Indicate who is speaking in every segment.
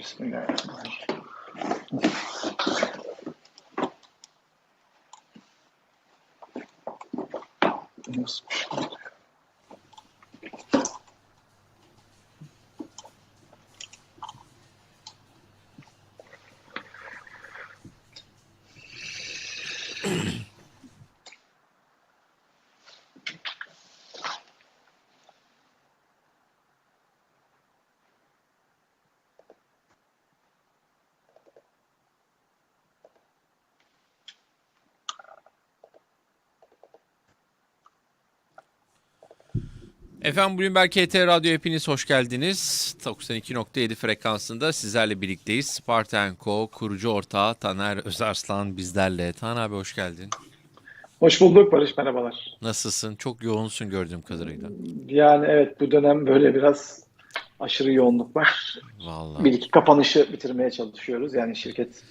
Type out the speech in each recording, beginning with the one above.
Speaker 1: Bismillahirrahmanirrahim.
Speaker 2: Efendim Bloomberg KT Radyo hepiniz hoş geldiniz. 92.7 frekansında sizlerle birlikteyiz. Spartanko kurucu ortağı Taner Özarslan bizlerle. Taner abi hoş geldin.
Speaker 1: Hoş bulduk Barış, merhabalar.
Speaker 2: Nasılsın? Çok yoğunsun gördüğüm kadarıyla.
Speaker 1: Yani evet bu dönem böyle biraz aşırı yoğunluk var.
Speaker 2: Vallahi
Speaker 1: Bir iki kapanışı bitirmeye çalışıyoruz. Yani şirket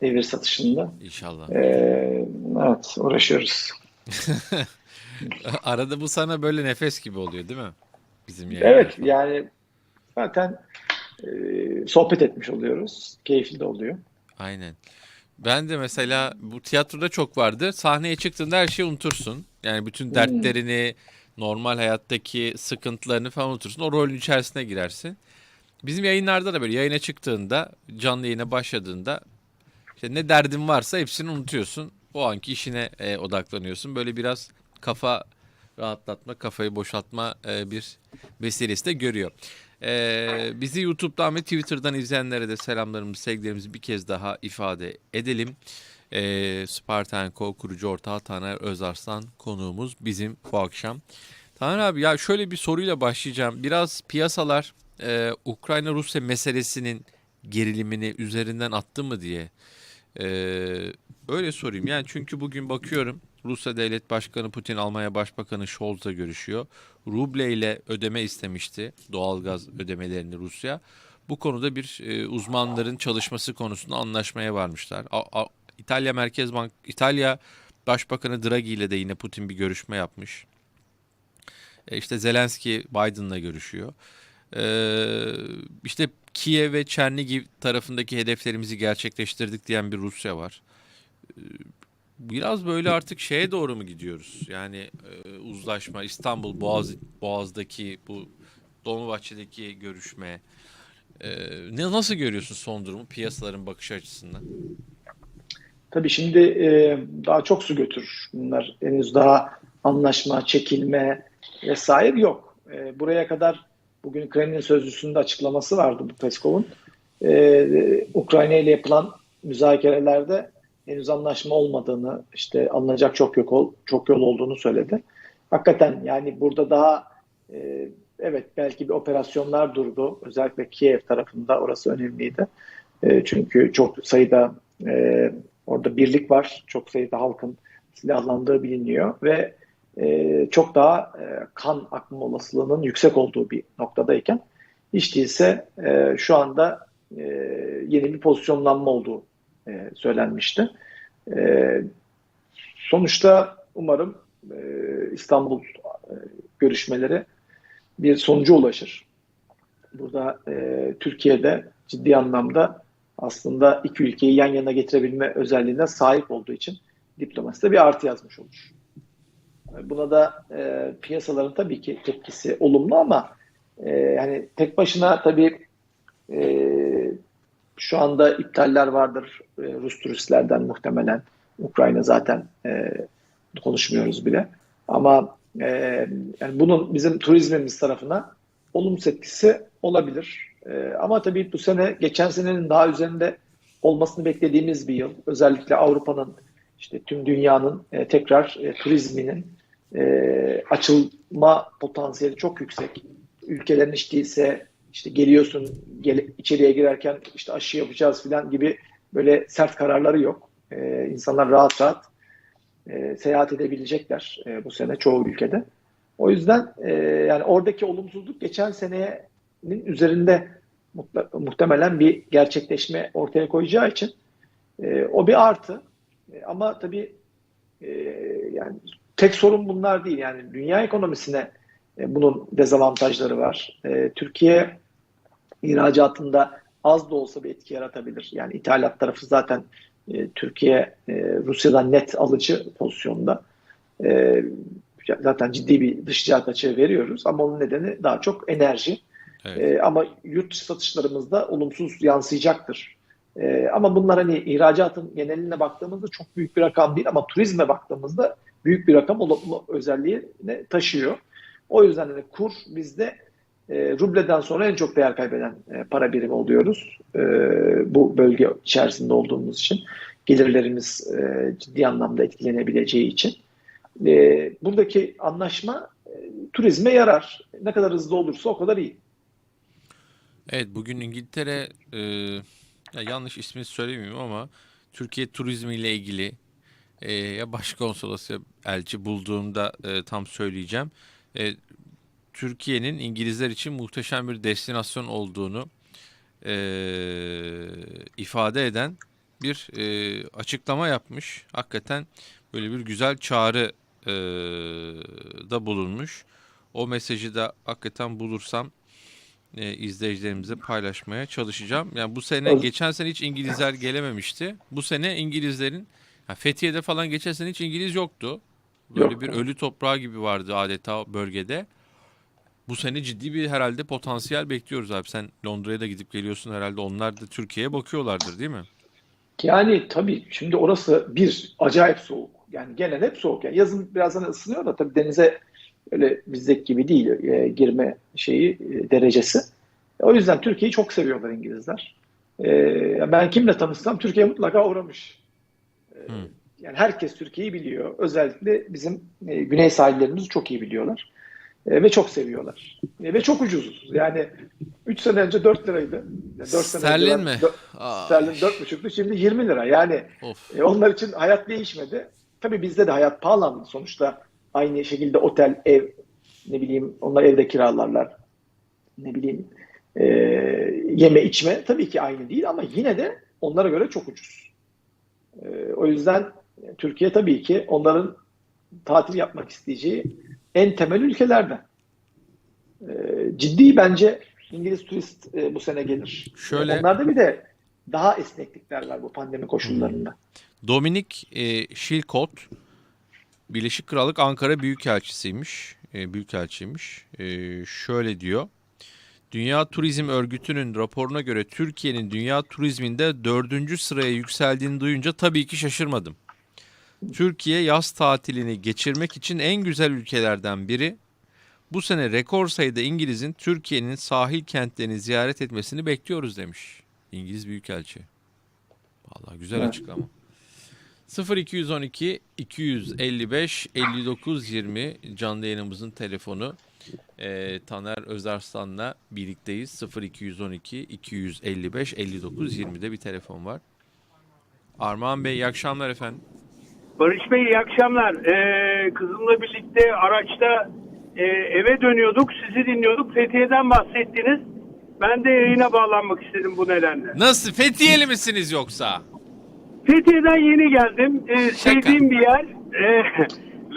Speaker 1: devir satışında.
Speaker 2: inşallah.
Speaker 1: Ee, evet uğraşıyoruz.
Speaker 2: Arada bu sana böyle nefes gibi oluyor değil mi? Bizim yayınlar
Speaker 1: Evet
Speaker 2: falan.
Speaker 1: yani zaten e, sohbet etmiş oluyoruz. Keyifli de oluyor.
Speaker 2: Aynen. Ben de mesela bu tiyatroda çok vardır. Sahneye çıktığında her şeyi unutursun. Yani bütün dertlerini, normal hayattaki sıkıntılarını falan unutursun. O rolün içerisine girersin. Bizim yayınlarda da böyle yayına çıktığında, canlı yayına başladığında işte ne derdin varsa hepsini unutuyorsun. O anki işine e, odaklanıyorsun. Böyle biraz kafa rahatlatma, kafayı boşaltma e, bir vesilesi de görüyor. E, bizi YouTube'dan ve Twitter'dan izleyenlere de selamlarımızı, sevgilerimizi bir kez daha ifade edelim. E, Spartanko kurucu ortağı Taner Özarslan konuğumuz bizim bu akşam. Taner abi ya şöyle bir soruyla başlayacağım. Biraz piyasalar e, Ukrayna-Rusya meselesinin gerilimini üzerinden attı mı diye e, öyle sorayım. Yani çünkü bugün bakıyorum Rusya Devlet Başkanı Putin Almanya Başbakanı Scholz'la görüşüyor. Ruble ile ödeme istemişti doğalgaz ödemelerini Rusya. Bu konuda bir e, uzmanların çalışması konusunda anlaşmaya varmışlar. A- a- İtalya Merkez Bank İtalya Başbakanı Draghi ile de yine Putin bir görüşme yapmış. E, işte Zelenski Biden'la görüşüyor. Ee, işte Kiev ve Çernigiv tarafındaki hedeflerimizi gerçekleştirdik diyen bir Rusya var. Biraz böyle artık şeye doğru mu gidiyoruz? Yani e, uzlaşma, İstanbul Boğaz Boğaz'daki bu Dolmabahçe'deki görüşme. Ee, ne nasıl görüyorsun son durumu piyasaların bakış açısından?
Speaker 1: Tabii şimdi e, daha çok su götürür. Bunlar henüz daha anlaşma, çekilme vesaire yok. E, buraya kadar bugün Kremlin sözcüsünde açıklaması vardı bu Peskov'un. E, Ukrayna ile yapılan müzakerelerde henüz anlaşma olmadığını, işte alınacak çok yok çok yol olduğunu söyledi. Hakikaten yani burada daha e, evet belki bir operasyonlar durdu. Özellikle Kiev tarafında orası önemliydi. E, çünkü çok sayıda e, orada birlik var. Çok sayıda halkın silahlandığı biliniyor ve e, çok daha e, kan akma olasılığının yüksek olduğu bir noktadayken hiç değilse e, şu anda e, yeni bir pozisyonlanma olduğu e, söylenmişti. E, sonuçta umarım e, İstanbul e, görüşmeleri bir sonuca ulaşır. Burada e, Türkiye'de ciddi anlamda aslında iki ülkeyi yan yana getirebilme özelliğine sahip olduğu için diplomaside bir artı yazmış olur. Buna da e, piyasaların tabii ki tepkisi olumlu ama e, yani tek başına tabii e, şu anda iptaller vardır e, Rus turistlerden muhtemelen. Ukrayna zaten e, konuşmuyoruz bile. Ama e, yani bunun bizim turizmimiz tarafına olumsuz etkisi olabilir. E, ama tabii bu sene geçen senenin daha üzerinde olmasını beklediğimiz bir yıl. Özellikle Avrupa'nın işte tüm dünyanın e, tekrar e, turizminin e, açılma potansiyeli çok yüksek. Ülkelerin hiç değilse işte geliyorsun gel, içeriye girerken işte aşı yapacağız falan gibi böyle sert kararları yok. E, insanlar rahat rahat e, seyahat edebilecekler e, bu sene çoğu ülkede. O yüzden e, yani oradaki olumsuzluk geçen senenin üzerinde muhtemelen bir gerçekleşme ortaya koyacağı için e, o bir artı. E, ama tabii e, yani tek sorun bunlar değil. Yani dünya ekonomisine e, bunun dezavantajları var. E, Türkiye ihracatında az da olsa bir etki yaratabilir. Yani ithalat tarafı zaten e, Türkiye e, Rusya'dan net alıcı pozisyonda. E, zaten ciddi bir dış ticaret açığı veriyoruz ama onun nedeni daha çok enerji.
Speaker 2: Evet.
Speaker 1: E, ama yurt satışlarımızda olumsuz yansıyacaktır. E, ama bunlar hani ihracatın geneline baktığımızda çok büyük bir rakam değil ama turizme baktığımızda büyük bir rakam olumlu özelliğini taşıyor. O yüzden hani kur bizde e, rubleden sonra en çok değer kaybeden e, para birimi oluyoruz. E, bu bölge içerisinde olduğumuz için gelirlerimiz e, ciddi anlamda etkilenebileceği için. E, buradaki anlaşma e, turizme yarar. Ne kadar hızlı olursa o kadar iyi.
Speaker 2: Evet bugün İngiltere e, ya yanlış ismini söylemeyeyim ama Türkiye turizmi ile ilgili e, ya başkonsolosu elçi bulduğumda e, tam söyleyeceğim. E, Türkiye'nin İngilizler için muhteşem bir destinasyon olduğunu e, ifade eden bir e, açıklama yapmış. Hakikaten böyle bir güzel çağrı e, da bulunmuş. O mesajı da hakikaten bulursam e, izleyicilerimize paylaşmaya çalışacağım. Yani bu sene
Speaker 1: Evet.
Speaker 2: geçen sene hiç İngilizler gelememişti. Bu sene İngilizlerin ha, Fethiye'de falan geçen sene hiç İngiliz yoktu. Böyle
Speaker 1: Yok.
Speaker 2: bir ölü toprağı gibi vardı adeta bölgede. Bu sene ciddi bir herhalde potansiyel bekliyoruz abi. Sen Londra'ya da gidip geliyorsun herhalde. Onlar da Türkiye'ye bakıyorlardır değil mi?
Speaker 1: Yani tabii şimdi orası bir acayip soğuk. Yani gelen hep soğuk. Yani yazın biraz hani ısınıyor da tabii denize öyle bizdeki gibi değil e, girme şeyi e, derecesi. O yüzden Türkiye'yi çok seviyorlar İngilizler. E, ben kimle tanışsam Türkiye mutlaka uğramış. E,
Speaker 2: Hı.
Speaker 1: yani herkes Türkiye'yi biliyor. Özellikle bizim e, güney sahillerimizi çok iyi biliyorlar. E, ve çok seviyorlar. E, ve çok ucuz. Yani 3 sene önce 4 liraydı. Yani dört sene önce
Speaker 2: Sterlin
Speaker 1: ben
Speaker 2: mi?
Speaker 1: dö-
Speaker 2: Aa,
Speaker 1: Sterlin 4,5'tu. Şimdi 20 lira. Yani
Speaker 2: of.
Speaker 1: e, onlar için hayat değişmedi. Tabii bizde de hayat pahalandı. Sonuçta aynı şekilde otel, ev, ne bileyim onlar evde kiralarlar. Ne bileyim e, yeme içme tabii ki aynı değil ama yine de onlara göre çok ucuz. E, o yüzden Türkiye tabii ki onların tatil yapmak isteyeceği en temel ülkelerden. E, ciddi bence İngiliz turist e, bu sene gelir.
Speaker 2: Şöyle-
Speaker 1: Onlarda bir de daha esneklikler var bu pandemi koşullarında.
Speaker 2: Dominik e, Şilkot Birleşik Krallık Ankara Büyükelçisiymiş. E, Büyükelçiymiş. E, şöyle diyor. Dünya Turizm Örgütü'nün raporuna göre Türkiye'nin dünya turizminde dördüncü sıraya yükseldiğini duyunca tabii ki şaşırmadım. Türkiye yaz tatilini geçirmek için en güzel ülkelerden biri. Bu sene rekor sayıda İngiliz'in Türkiye'nin sahil kentlerini ziyaret etmesini bekliyoruz demiş. İngiliz Büyükelçi. Vallahi güzel
Speaker 1: Evet.
Speaker 2: açıklama. 0212 255 59 20 canlı yayınımızın telefonu. Ee, Taner Özarslan'la birlikteyiz. 0212 255 59 20'de bir telefon var. Armağan Bey iyi akşamlar efendim.
Speaker 3: Barış Bey iyi akşamlar. Ee, kızımla birlikte araçta e, eve dönüyorduk. Sizi dinliyorduk. Fethiye'den bahsettiniz. Ben de yayına bağlanmak istedim bu nedenle.
Speaker 2: Nasıl Fethiyeli misiniz yoksa?
Speaker 3: Fethiye'den yeni geldim. Ee, sevdiğim bir yer. Ee,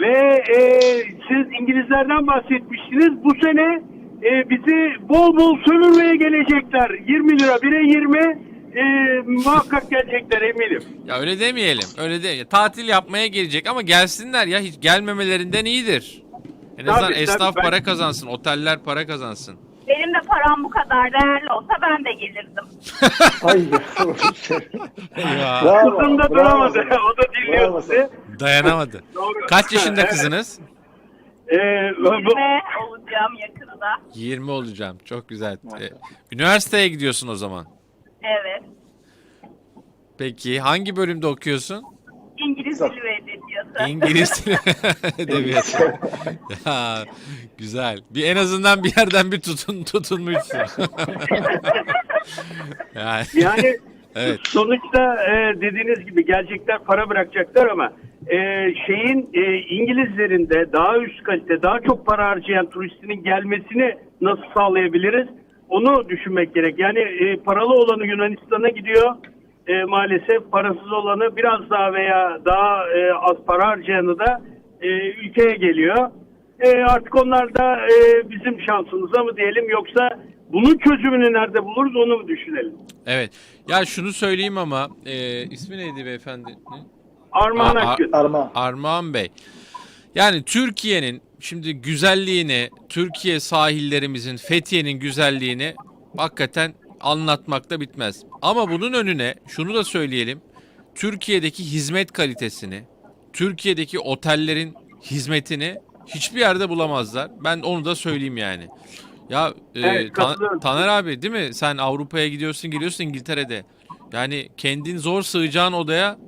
Speaker 3: ve e, siz İngilizlerden bahsetmiştiniz. Bu sene e, bizi bol bol sömürmeye gelecekler. 20 lira, bire 20 e, muhakkak gelecekler eminim.
Speaker 2: Ya öyle demeyelim. Öyle de tatil yapmaya gelecek ama gelsinler ya hiç gelmemelerinden iyidir. En azından
Speaker 3: Tabii, tabii,
Speaker 2: esnaf
Speaker 3: ben-
Speaker 2: para kazansın, oteller para kazansın.
Speaker 4: Benim de param bu kadar değerli olsa ben de gelirdim.
Speaker 1: Ay
Speaker 2: Ya,
Speaker 1: Bravo,
Speaker 3: Kızım da
Speaker 1: bravo
Speaker 3: duramadı. o da dinliyor
Speaker 1: Bravo
Speaker 3: sizi.
Speaker 2: dayanamadı.
Speaker 3: Doğru.
Speaker 2: Kaç yaşında kızınız?
Speaker 3: Ee, bu-
Speaker 4: Ve olacağım yakında.
Speaker 2: 20 olacağım. Çok güzel. Ee, üniversiteye gidiyorsun o zaman.
Speaker 4: Evet.
Speaker 2: Peki hangi bölümde okuyorsun?
Speaker 4: İngiliz dili ve edebiyatı.
Speaker 2: İngiliz dili edebiyatı. ya güzel. Bir en azından bir yerden bir tutun tutunmuşsun. yani,
Speaker 3: Yani
Speaker 2: evet.
Speaker 3: sonuçta e, dediğiniz gibi gelecekler para bırakacaklar ama e, şeyin e, İngilizlerin de daha üst kalite daha çok para harcayan turistinin gelmesini nasıl sağlayabiliriz? Onu düşünmek gerek. Yani e, paralı olanı Yunanistan'a gidiyor. E, maalesef parasız olanı biraz daha veya daha e, az para harcayanı da e, ülkeye geliyor. E, artık onlar da e, bizim şansımıza mı diyelim yoksa Bunun çözümünü nerede buluruz onu mu düşünelim?
Speaker 2: Evet. Ya şunu söyleyeyim ama e, ismi neydi beyefendi? Ne?
Speaker 3: Armağan
Speaker 2: Aa,
Speaker 3: Akgün.
Speaker 1: Arma.
Speaker 2: Armağan Bey. Yani Türkiye'nin şimdi güzelliğini, Türkiye sahillerimizin, Fethiye'nin güzelliğini hakikaten anlatmakta bitmez. Ama bunun önüne şunu da söyleyelim. Türkiye'deki hizmet kalitesini, Türkiye'deki otellerin hizmetini hiçbir yerde bulamazlar. Ben onu da söyleyeyim yani. Ya e,
Speaker 3: Evet,
Speaker 2: Tan-. Taner abi değil mi? Sen Avrupa'ya gidiyorsun, geliyorsun İngiltere'de. Yani kendin zor sığacağın odaya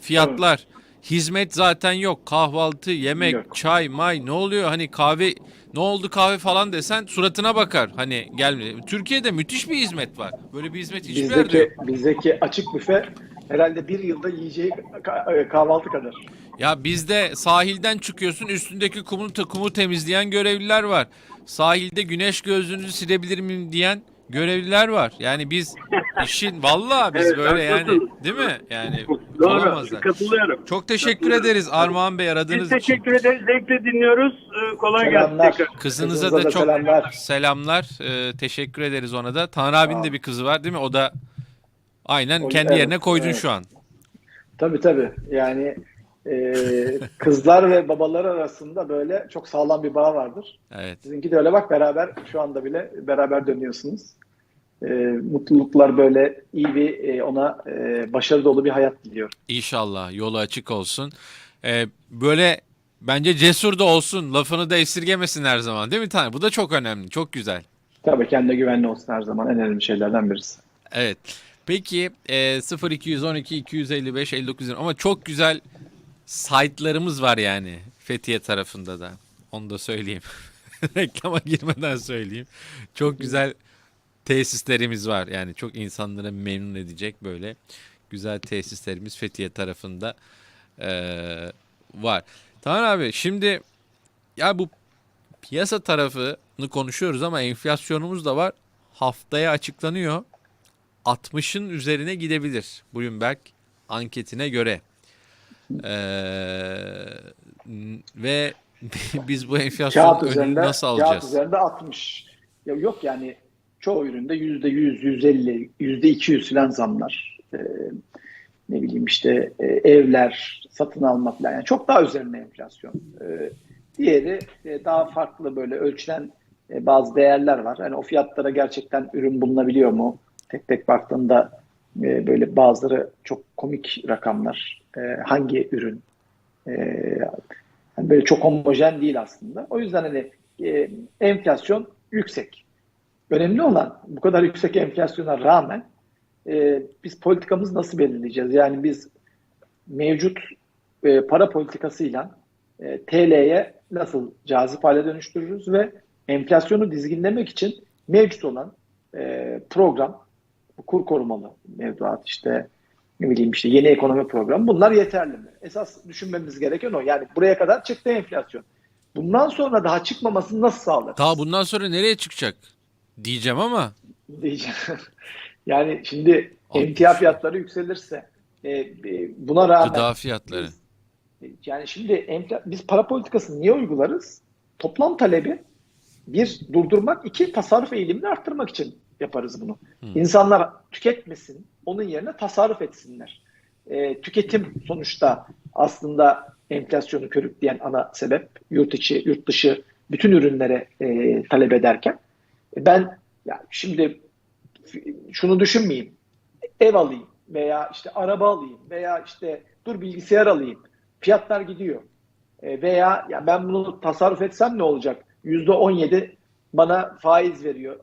Speaker 2: fiyatlar. Hizmet zaten yok. Kahvaltı, yemek,
Speaker 1: Yok.
Speaker 2: çay, may ne oluyor? Hani kahve ne oldu kahve falan desen suratına bakar. Hani gelme. Türkiye'de müthiş bir hizmet var. Böyle bir hizmet hiçbir yerde yok.
Speaker 1: Bizdeki, bizdeki açık büfe herhalde bir yılda yiyeceği ka- kahvaltı kadar.
Speaker 2: Ya bizde sahilden çıkıyorsun üstündeki kumu, kumu temizleyen görevliler var. Sahilde güneş gözlüğünüzü silebilir miyim diyen görevliler var. Yani biz işin vallahi biz
Speaker 3: Evet,
Speaker 2: böyle yani değil mi? Yani
Speaker 3: Doğru.
Speaker 2: olamazlar.
Speaker 3: Katılıyorum.
Speaker 2: Çok teşekkür
Speaker 3: Katılıyorum.
Speaker 2: ederiz Armağan Bey
Speaker 3: Biz
Speaker 2: aradığınız için.
Speaker 3: teşekkür ederiz. Zevkle dinliyoruz. Ee, kolay gelsin
Speaker 1: Selamlar.
Speaker 3: tekrar.
Speaker 2: Kızınıza
Speaker 1: Kızınıza
Speaker 2: da
Speaker 1: da
Speaker 2: çok
Speaker 1: selamlar.
Speaker 2: selamlar. Ee, teşekkür ederiz ona da. Tanrı abinin de bir kızı var değil mi? O da aynen
Speaker 1: O-
Speaker 2: kendi
Speaker 1: evet,
Speaker 2: yerine koydun
Speaker 1: evet.
Speaker 2: şu an.
Speaker 1: Tabii tabii. Yani e, kızlar ve babalar arasında böyle çok sağlam bir bağ vardır.
Speaker 2: Evet.
Speaker 1: Sizinki de öyle bak beraber şu anda bile beraber dönüyorsunuz. E, mutluluklar böyle iyi bir e, ona e, başarı dolu bir hayat diliyorum.
Speaker 2: İnşallah yolu açık olsun. Ee, böyle bence cesur da olsun. Lafını da esirgemesin her zaman değil mi Tanrı? Bu da çok önemli. Çok güzel.
Speaker 1: Tabii kendine güvenli olsun her zaman en önemli şeylerden birisi.
Speaker 2: Evet. Peki e, 0212 255 59 ama çok güzel site'larımız var yani Fethiye tarafında da. Onu da söyleyeyim. Reklama girmeden söyleyeyim. Çok güzel tesislerimiz var. Yani çok insanlara memnun edecek böyle güzel tesislerimiz Fethiye tarafında e, var. Tamam abi şimdi ya bu piyasa tarafını konuşuyoruz ama enflasyonumuz da var. Haftaya açıklanıyor. 60'ın üzerine gidebilir Bloomberg anketine göre. Ee, ve biz bu
Speaker 1: Kağıt
Speaker 2: önünü
Speaker 1: üzerinde,
Speaker 2: nasıl
Speaker 1: kağıt
Speaker 2: alacağız?
Speaker 1: üzerinde 60. Ya yok yani çoğu üründe yüzde 100, 150, yüzde 200 falan zamlar. Ee, ne bileyim işte e, evler, satın almak falan. Yani çok daha üzerine enflasyon. Ee, diğeri e, daha farklı böyle ölçülen e, bazı değerler var. Yani o fiyatlara gerçekten ürün bulunabiliyor mu? Tek tek baktığında e, böyle bazıları çok komik rakamlar. E, hangi ürün? E, yani böyle çok homojen değil aslında. O yüzden hani e, enflasyon yüksek. Önemli olan bu kadar yüksek enflasyona rağmen e, biz politikamızı nasıl belirleyeceğiz? Yani biz mevcut e, para politikasıyla e, TL'ye nasıl cazip hale dönüştürürüz ve enflasyonu dizginlemek için mevcut olan e, program, kur korumalı mevduat işte ne bileyim işte yeni ekonomi programı bunlar yeterli mi? Esas düşünmemiz gereken o. Yani buraya kadar çıktı enflasyon. Bundan sonra daha çıkmamasını nasıl sağlarız?
Speaker 2: Daha bundan sonra nereye çıkacak diyeceğim ama
Speaker 1: diyeceğim. yani şimdi emtia fiyatları yükselirse e, e, buna rağmen
Speaker 2: gıda fiyatları.
Speaker 1: yani şimdi emtia, biz para politikasını niye uygularız? Toplam talebi bir durdurmak, iki tasarruf eğilimini arttırmak için yaparız bunu. İnsanlar tüketmesin, onun yerine tasarruf etsinler. E, tüketim sonuçta aslında enflasyonu körükleyen ana sebep. Yurt içi, yurt dışı bütün ürünlere e, talep ederken. E, ben ya şimdi şunu düşünmeyeyim. Ev alayım veya işte araba alayım veya işte dur bilgisayar alayım. Fiyatlar gidiyor. E, veya ya ben bunu tasarruf etsem ne olacak? Yüzde on yedi bana faiz veriyor.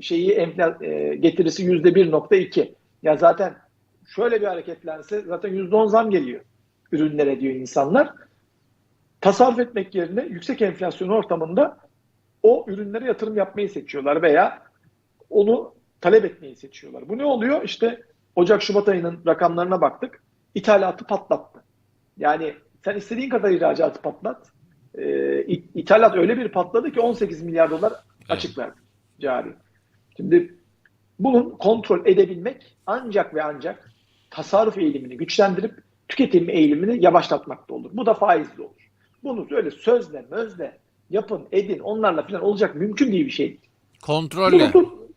Speaker 1: Şeyi enfla, e, getirisi yüzde 1.2. Ya zaten şöyle bir hareketlense zaten yüzde on zam geliyor ürünlere diyor insanlar. Tasarruf etmek yerine yüksek enflasyon ortamında o ürünlere yatırım yapmayı seçiyorlar veya onu talep etmeyi seçiyorlar. Bu ne oluyor? İşte Ocak-Şubat ayının rakamlarına baktık. İthalatı patlattı. Yani sen istediğin kadar ihracatı patlat. Ee, ithalat öyle bir patladı ki 18 milyar dolar açık verdi cari. Şimdi bunun kontrol edebilmek ancak ve ancak tasarruf eğilimini güçlendirip tüketim eğilimini yavaşlatmakta olur. Bu da faizli olur. Bunu öyle sözle, mözle yapın, edin, onlarla falan olacak mümkün değil bir şey.
Speaker 2: Kontrolle.
Speaker 1: Bunu,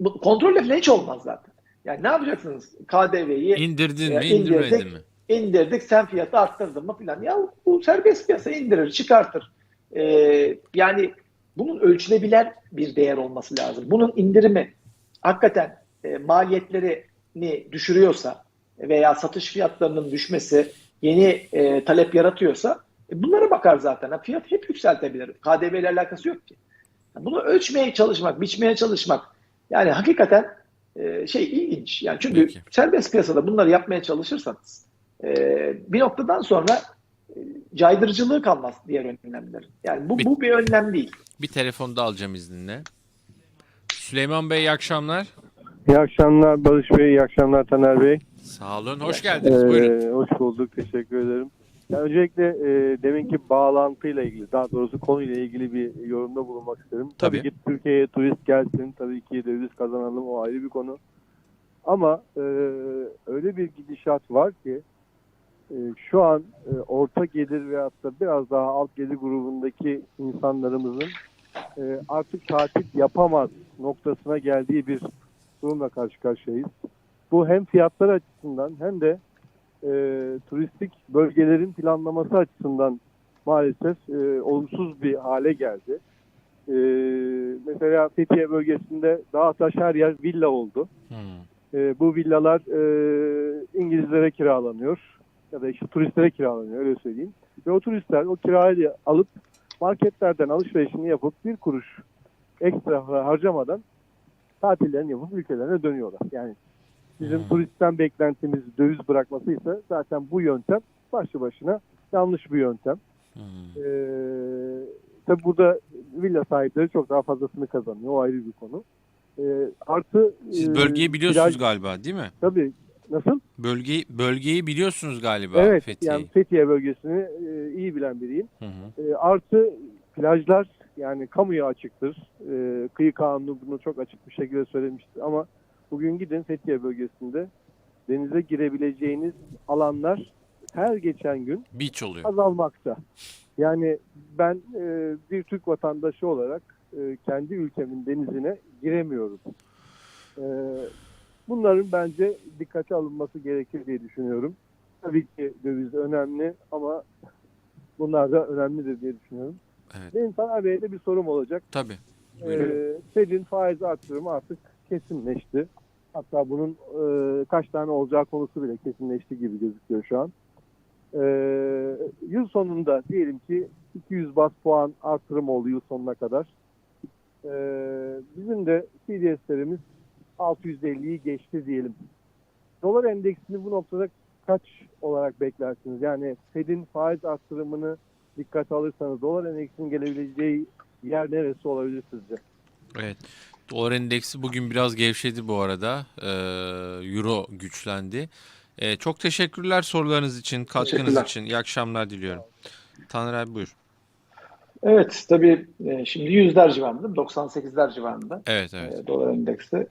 Speaker 1: bu kontrolle falan hiç olmaz zaten. Yani ne yapacaksınız? KDV'yi
Speaker 2: İndirdin mi, indirmedin
Speaker 1: indirdik.
Speaker 2: mi?
Speaker 1: indirdik sen fiyatı arttırdın mı filan. Ya bu serbest piyasa indirir, çıkartır. Ee, yani bunun ölçülebilen bir değer olması lazım. Bunun indirimi hakikaten e, maliyetlerini düşürüyorsa veya satış fiyatlarının düşmesi yeni e, talep yaratıyorsa e, bunlara bakar zaten. Fiyat hep yükseltebilir. KDV ile alakası yok ki. Bunu ölçmeye çalışmak, biçmeye çalışmak yani hakikaten e, şey ilginç. Yani çünkü
Speaker 2: Peki.
Speaker 1: serbest piyasada bunları yapmaya çalışırsanız e, bir noktadan sonra e, caydırıcılığı kalmaz diğer önlemlerin. Yani bu,
Speaker 2: Bir-
Speaker 1: bu bir önlem değil.
Speaker 2: Bir telefon da alacağım izninle. Süleyman Bey iyi akşamlar.
Speaker 5: İyi akşamlar Barış Bey, iyi akşamlar Taner Bey.
Speaker 2: Sağ olun. Hoş geldiniz. Buyurun.
Speaker 5: Ee, hoş bulduk, teşekkür ederim. Ya öncelikle e, deminki bağlantıyla ilgili, daha doğrusu konuyla ilgili bir yorumda bulunmak isterim.
Speaker 2: Tabii.
Speaker 5: ki Türkiye'ye turist gelsin, tabii ki döviz kazanalım, o ayrı bir konu. Ama e, öyle bir gidişat var ki e, şu an e, orta gelir veyahut da biraz daha alt gelir grubundaki insanlarımızın e, artık tatil yapamaz noktasına geldiği bir durumla karşı karşıyayız. Bu hem fiyatlar açısından hem de e, turistik bölgelerin planlaması açısından maalesef e, olumsuz bir hale geldi. E, mesela Fethiye bölgesinde dağ taş her yer villa oldu.
Speaker 2: Hmm.
Speaker 5: E, bu villalar e, İngilizlere kiralanıyor ya da işte turistlere kiralanıyor öyle söyleyeyim. Ve o turistler o kirayı alıp marketlerden alışverişini yapıp bir kuruş ekstra harcamadan tatillerini yapıp ülkelerine dönüyorlar. Yani bizim
Speaker 2: Hmm.
Speaker 5: turistten beklentimiz döviz bırakmasıysa zaten bu yöntem başlı başına yanlış bir yöntem.
Speaker 2: Hmm.
Speaker 5: Ee, tabi burada villa sahipleri çok daha fazlasını kazanıyor. O ayrı bir konu. Ee, artı
Speaker 2: Siz
Speaker 5: e,
Speaker 2: bölgeyi biliyorsunuz
Speaker 5: plaj-
Speaker 2: galiba değil mi?
Speaker 5: Tabii. Nasıl?
Speaker 2: Bölgeyi bölgeyi biliyorsunuz galiba
Speaker 5: evet.
Speaker 2: Fethiye'yi.
Speaker 5: Yani Fethiye bölgesini e, iyi bilen biriyim.
Speaker 2: Hı hı.
Speaker 5: E, artı plajlar yani kamuya açıktır. E, kıyı kanunu bunu çok açık bir şekilde söylemiştir. Ama bugün gidin Fethiye bölgesinde denize girebileceğiniz alanlar her geçen gün
Speaker 2: Beach oluyor.
Speaker 5: azalmakta. Yani ben e, bir Türk vatandaşı olarak e, kendi ülkemin denizine giremiyorum. E, bunların bence dikkate alınması gerekir diye düşünüyorum. Tabii ki döviz önemli ama bunlar da önemlidir diye düşünüyorum.
Speaker 2: Evet.
Speaker 5: Benim Bey'e de bir sorum olacak.
Speaker 2: Tabii.
Speaker 5: Ee, Fed'in faiz artırımı artık kesinleşti. Hatta bunun e, kaç tane olacağı konusu bile kesinleşti gibi gözüküyor şu an. Ee, yıl sonunda diyelim ki 200 bas puan artırım oldu yıl sonuna kadar. Ee, bizim de CDS'lerimiz 650'yi geçti diyelim. Dolar endeksini bu noktada kaç olarak beklersiniz? Yani Fed'in faiz artırımını dikkate alırsanız dolar endeksinin gelebileceği yer neresi olabilir sizce?
Speaker 2: Evet. Dolar endeksi bugün biraz gevşedi bu arada. Ee, Euro güçlendi. Ee, çok teşekkürler sorularınız için, katkınız için. İyi akşamlar diliyorum. Taner abi buyur.
Speaker 1: Evet tabii e, şimdi yüzler civarında, 98'ler civarında.
Speaker 2: Evet evet.
Speaker 1: e, dolar endeksi.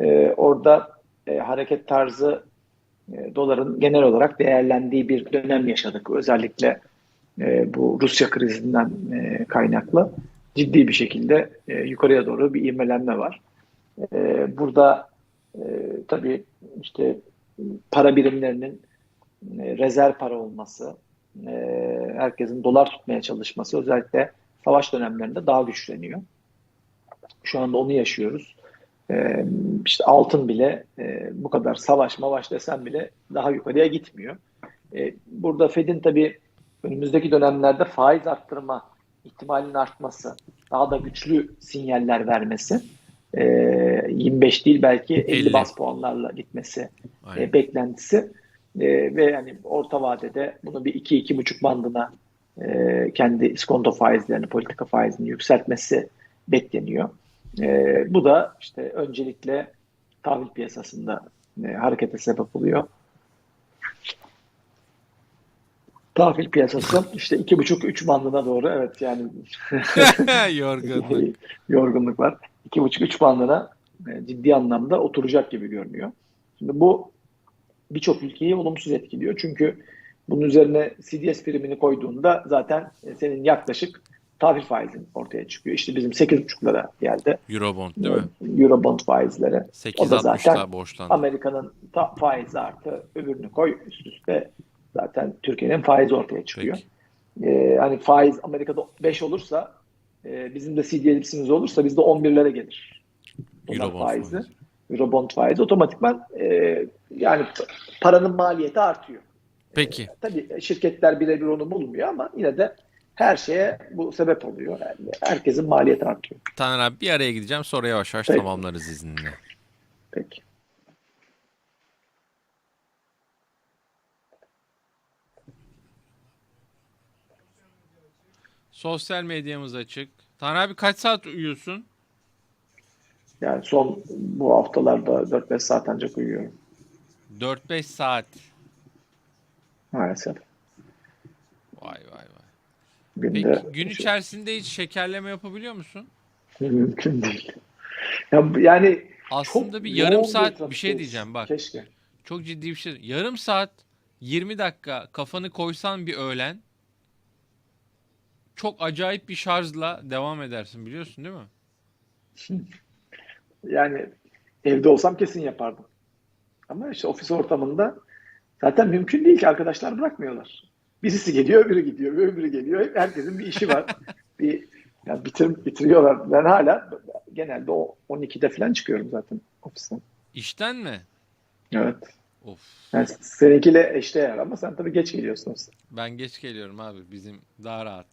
Speaker 1: E, orada e, hareket tarzı e, doların genel olarak değerlendiği bir dönem yaşadık. Özellikle e, bu Rusya krizinden e, kaynaklı ciddi bir şekilde e, yukarıya doğru bir ivmelenme var. E, burada e, tabii işte para birimlerinin e, rezerv para olması, e, herkesin dolar tutmaya çalışması özellikle savaş dönemlerinde daha güçleniyor. Şu anda onu yaşıyoruz. Ee, işte altın bile e, bu kadar savaş mavaş bile daha yukarıya gitmiyor. Ee, burada Fed'in tabii önümüzdeki dönemlerde faiz arttırma ihtimalinin artması, daha da güçlü sinyaller vermesi, e, 25 değil belki 50,
Speaker 2: 50.
Speaker 1: bas puanlarla gitmesi
Speaker 2: Aynen.
Speaker 1: e, beklentisi E, ve yani orta vadede bunu bir 2-2,5 bandına e, kendi iskonto faizlerini, politika faizini yükseltmesi bekleniyor. E, bu da işte öncelikle tahvil piyasasında e, harekete sebep oluyor. Tahvil piyasası işte 2,5-3 bandına doğru evet yani
Speaker 2: Yorgunluk.
Speaker 1: yorgunluk var. 2,5-3 bandına e, ciddi anlamda oturacak gibi görünüyor. Şimdi bu birçok ülkeyi olumsuz etkiliyor. Çünkü bunun üzerine CDS primini koyduğunda zaten e, senin yaklaşık tahvil faizin ortaya çıkıyor. İşte bizim 8,5'lara geldi.
Speaker 2: Eurobond değil mi?
Speaker 1: Eurobond faizleri. O da zaten
Speaker 2: 8.60'da borçlandı.
Speaker 1: Amerika'nın faizi artı öbürünü koy üst üste zaten Türkiye'nin faizi ortaya çıkıyor.
Speaker 2: Peki.
Speaker 1: Ee, hani faiz Amerika'da 5 olursa e, bizim de CD'simiz olursa bizde 11'lere gelir.
Speaker 2: Eurobond
Speaker 1: faizi.
Speaker 2: faizi.
Speaker 1: Eurobond faizi otomatikman e, yani paranın maliyeti artıyor.
Speaker 2: Peki.
Speaker 1: Tabii şirketler birebir onu bulmuyor ama yine de her şeye bu sebep oluyor. Yani herkesin maliyeti artıyor.
Speaker 2: Taner abi bir araya gideceğim sonra yavaş yavaş
Speaker 1: Peki.
Speaker 2: tamamlarız izninle.
Speaker 1: Peki.
Speaker 2: Sosyal medyamız açık. Taner abi kaç saat uyuyorsun?
Speaker 1: Yani son bu haftalarda 4-5 saat ancak uyuyorum
Speaker 2: 4-5 saat.
Speaker 1: maalesef. Günde
Speaker 2: Peki gün içerisinde hiç şekerleme yapabiliyor musun?
Speaker 1: mümkün değil. Ya, yani
Speaker 2: Aslında
Speaker 1: çok
Speaker 2: bir yarım saat bir
Speaker 1: trafikteyiz.
Speaker 2: şey diyeceğim bak.
Speaker 1: Keşke.
Speaker 2: Çok ciddi bir şey. Yarım saat 20 dakika kafanı koysan bir öğlen çok acayip bir şarjla devam edersin biliyorsun değil mi?
Speaker 1: Yani evde olsam kesin yapardım. Ama işte ofis ortamında zaten mümkün değil ki arkadaşlar bırakmıyorlar. Birisi geliyor, öbürü gidiyor, öbürü geliyor. Herkesin bir işi var. bir yani bitir, bitiriyorlar. Ben hala genelde o 12'de falan çıkıyorum zaten ofisten.
Speaker 2: İşten mi?
Speaker 1: Evet.
Speaker 2: Of.
Speaker 1: Yani seninkiyle eşdeğer ama sen tabii geç geliyorsun. ofise.
Speaker 2: Ben geç geliyorum abi. Bizim daha rahat.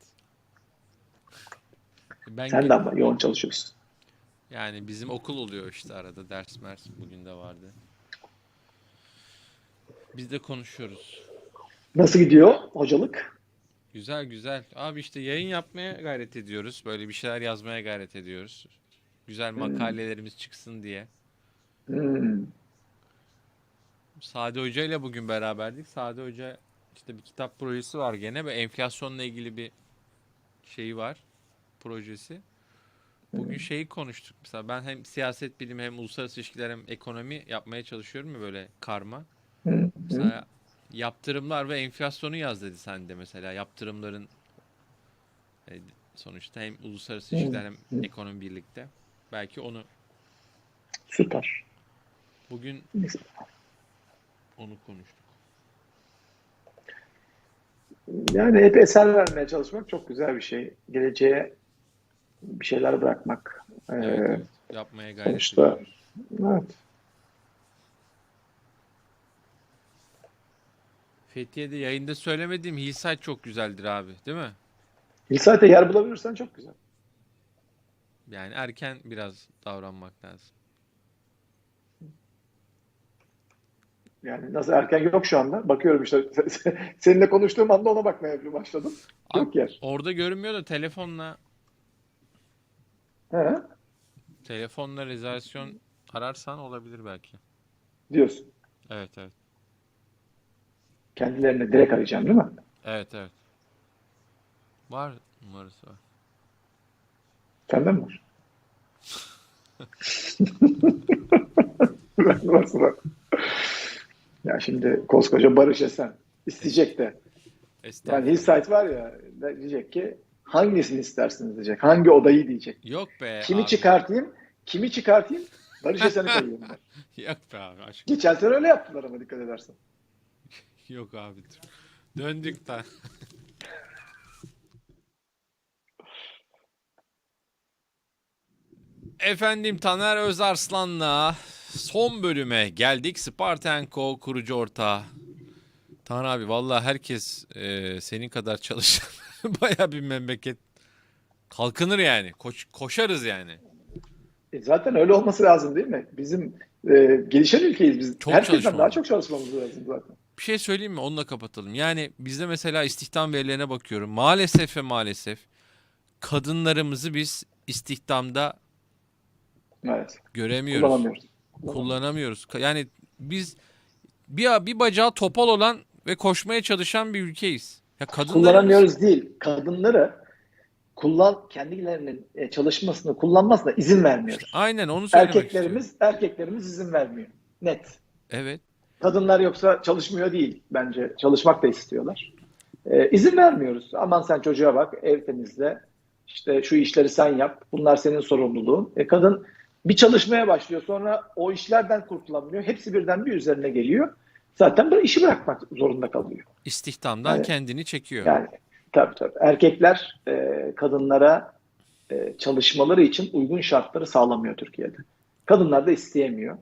Speaker 2: Ben
Speaker 1: Sen de ama yoğun çalışıyorsun.
Speaker 2: Yani bizim okul oluyor işte arada ders mers bugün de vardı. Biz de konuşuyoruz.
Speaker 1: Nasıl gidiyor hocalık?
Speaker 2: Güzel güzel. Abi işte yayın yapmaya gayret ediyoruz. Böyle bir şeyler yazmaya gayret ediyoruz. Güzel makalelerimiz çıksın diye.
Speaker 1: Hmm.
Speaker 2: Sade Hoca ile bugün beraberdik. Sade Hoca işte bir kitap projesi var gene ve enflasyonla ilgili bir şeyi var. Projesi. Bugün şeyi konuştuk. Mesela ben hem siyaset bilimi hem uluslararası ilişkiler hem ekonomi yapmaya çalışıyorum ya böyle karma.
Speaker 1: Hı.
Speaker 2: Mesela yaptırımlar ve enflasyonu yaz dedi sen de mesela. Yaptırımların e, sonuçta hem uluslararası ilişkiler hem ekonomi birlikte. Belki onu
Speaker 1: Süper.
Speaker 2: bugün onu konuştuk.
Speaker 1: Yani hep eser vermeye çalışmak çok güzel bir şey. Geleceğe bir şeyler bırakmak. Ee,
Speaker 2: Evet, evet. Yapmaya gayret
Speaker 1: sonuçta
Speaker 2: ediyoruz.
Speaker 1: evet.
Speaker 2: Fethiye'de yayında söylemediğim Hillside çok güzeldir abi, değil mi?
Speaker 1: Hillside'e yer bulabilirsen çok güzel.
Speaker 2: Yani erken biraz davranmak lazım.
Speaker 1: Yani nasıl erken yok şu anda. Bakıyorum işte seninle konuştuğum anda ona bakmaya başladım. Yok
Speaker 2: Abi,
Speaker 1: yer.
Speaker 2: orada görünmüyor da telefonla
Speaker 1: He,
Speaker 2: telefonla rezervasyon ararsan olabilir belki.
Speaker 1: diyorsun.
Speaker 2: Evet evet.
Speaker 1: Kendilerine direkt arayacağım değil mi?
Speaker 2: Evet evet. Var numarası var.
Speaker 1: Sende mi var? Ben nasıl var? Ya şimdi koskoca Barış Esen isteyecek de. Yani. Hillside var ya diyecek ki hangisini istersiniz diyecek. Hangi odayı diyecek.
Speaker 2: Yok be
Speaker 1: Kimi
Speaker 2: abi.
Speaker 1: çıkartayım? Kimi çıkartayım? Barış Esen'i ben.
Speaker 2: Yok be abi aşk.
Speaker 1: Geçen sene öyle yaptılar ama dikkat edersen.
Speaker 2: Yok abi. dur. Döndük de. Efendim Taner Özarslan'la son bölüme geldik. Spartanko kurucu ortağı. Taner abi vallahi herkes e, senin kadar çalışan baya bir memleket kalkınır yani. Koş, koşarız yani.
Speaker 1: E zaten öyle olması lazım değil mi? Bizim e, gelişen ülkeyiz biz.
Speaker 2: Çok
Speaker 1: Herkesten
Speaker 2: çalışmamız
Speaker 1: daha çok çalışmamız lazım zaten.
Speaker 2: Bir şey söyleyeyim mi? Onunla kapatalım. Yani bizde mesela istihdam verilerine bakıyorum. Maalesef ve maalesef kadınlarımızı biz istihdamda
Speaker 1: Evet.
Speaker 2: göremiyoruz.
Speaker 1: Kullanamıyoruz.
Speaker 2: Kullanamıyoruz. Yani biz bir bir bacağı topal olan ve koşmaya çalışan bir ülkeyiz. Ya kadınlarımız
Speaker 1: Kullanamıyoruz değil. Kadınları kullan kendilerinin e, çalışmasını kullanmasına izin vermiyoruz.
Speaker 2: Aynen onu söylemek
Speaker 1: Erkeklerimiz erkeklerimiz izin vermiyor. Net.
Speaker 2: istiyorum. Evet.
Speaker 1: Kadınlar yoksa çalışmıyor değil bence. Çalışmak da istiyorlar. E, izin vermiyoruz. Aman sen çocuğa bak, ev temizle, İşte şu işleri sen yap. Bunlar senin sorumluluğun. E kadın bir çalışmaya başlıyor. Sonra o işlerden kurtulamıyor. Hepsi birden bir üzerine geliyor. Zaten bu işi bırakmak zorunda kalıyor.
Speaker 2: İstihdamdan
Speaker 1: Evet.
Speaker 2: kendini çekiyor.
Speaker 1: Yani tabii tabii. Erkekler e, kadınlara e, çalışmaları için uygun şartları sağlamıyor Türkiye'de. Kadınlar da isteyemiyor.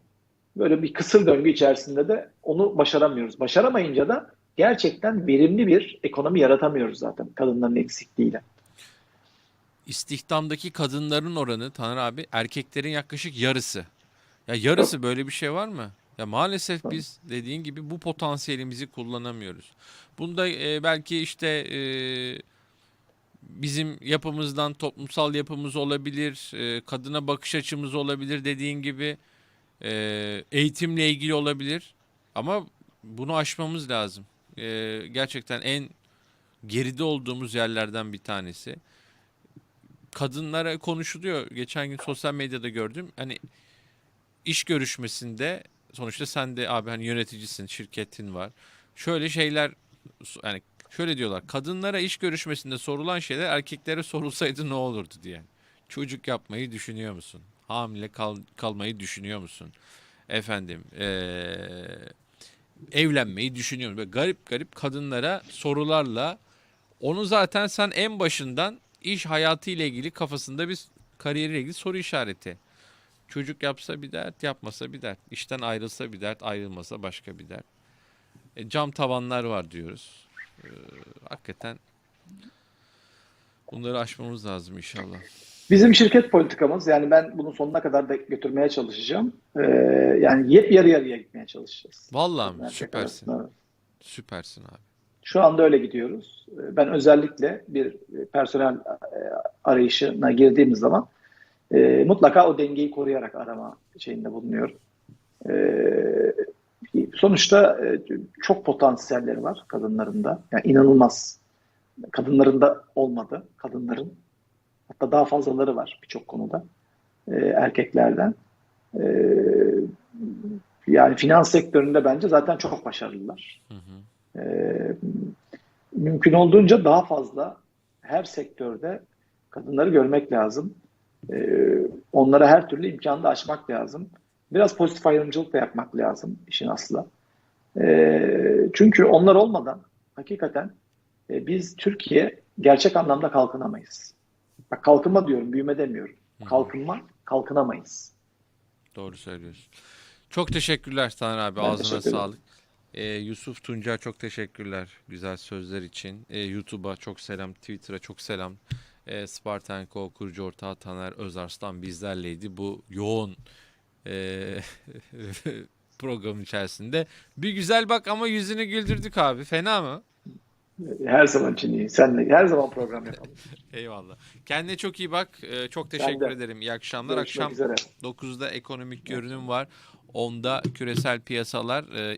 Speaker 1: Böyle bir kısır döngü içerisinde de onu başaramıyoruz. Başaramayınca da gerçekten verimli bir ekonomi yaratamıyoruz zaten kadınların eksikliğiyle.
Speaker 2: İstihdamdaki kadınların oranı Taner abi erkeklerin yaklaşık yarısı. Ya yarısı böyle bir şey var mı? Ya maalesef biz dediğin gibi bu potansiyelimizi kullanamıyoruz. Bunda e, belki işte e, bizim yapımızdan toplumsal yapımız olabilir, e, kadına bakış açımız olabilir dediğin gibi e, eğitimle ilgili olabilir. Ama bunu aşmamız lazım. E, gerçekten en geride olduğumuz yerlerden bir tanesi kadınlara konuşuluyor. Geçen gün sosyal medyada gördüm. Hani iş görüşmesinde sonuçta sen de abi hani yöneticisin, şirketin var. Şöyle şeyler yani şöyle diyorlar. Kadınlara iş görüşmesinde sorulan şeyler erkeklere sorulsaydı ne olurdu diye. Çocuk yapmayı düşünüyor musun? Hamile kal- kalmayı düşünüyor musun? Efendim, eee, evlenmeyi düşünüyor musun? Böyle garip garip kadınlara sorularla onu zaten sen en başından iş hayatı ile ilgili kafasında bir kariyeriyle ilgili soru işareti. Çocuk yapsa bir dert, yapmasa bir dert. İşten ayrılsa bir dert, ayrılmasa başka bir dert. E, cam tavanlar var diyoruz. Ee, hakikaten bunları aşmamız lazım inşallah.
Speaker 1: Bizim şirket politikamız yani ben bunu sonuna kadar da götürmeye çalışacağım. Ee, yani yep yarı yarıya gitmeye çalışacağız.
Speaker 2: Vallahi mi? Süpersin.
Speaker 1: arasında.
Speaker 2: Süpersin abi.
Speaker 1: Şu anda öyle gidiyoruz. Ben özellikle bir personel e, arayışına girdiğimiz zaman e, mutlaka o dengeyi koruyarak arama şeyinde bulunuyorum. E, sonuçta e, çok potansiyelleri var kadınların da. Yani inanılmaz. Kadınların da olmadı. Kadınların. Hatta daha fazlaları var birçok konuda. E, erkeklerden. E, yani finans sektöründe bence zaten çok başarılılar.
Speaker 2: Hı hı.
Speaker 1: Ee, mümkün olduğunca daha fazla her sektörde kadınları görmek lazım. Ee, onlara her türlü imkanı da açmak lazım. Biraz pozitif ayrımcılık da yapmak lazım işin aslı. Ee, çünkü onlar olmadan hakikaten e, biz Türkiye gerçek anlamda kalkınamayız. Bak kalkınma diyorum, büyüme demiyorum. Kalkınma, kalkınamayız.
Speaker 2: Doğru söylüyorsun. Çok teşekkürler Taner abi.
Speaker 1: Ben
Speaker 2: Ağzına sağlık. Ee, Yusuf Tuncer çok teşekkürler güzel sözler için. Ee, YouTube'a çok selam, Twitter'a çok selam. Ee, Spartanko kurucu ortağı Taner Özarslan bizlerleydi. Bu yoğun ee, program içerisinde. Bir güzel bak ama yüzünü güldürdük abi. Fena mı?
Speaker 1: Her zaman için iyi. Senle her zaman program yapalım.
Speaker 2: Eyvallah. Kendine çok iyi bak. Ee, çok teşekkür
Speaker 1: de.
Speaker 2: ederim. İyi akşamlar.
Speaker 1: Görüşmek
Speaker 2: Akşam
Speaker 1: üzere.
Speaker 2: 9'da ekonomik görünüm var. 10'da küresel piyasalar. Ee,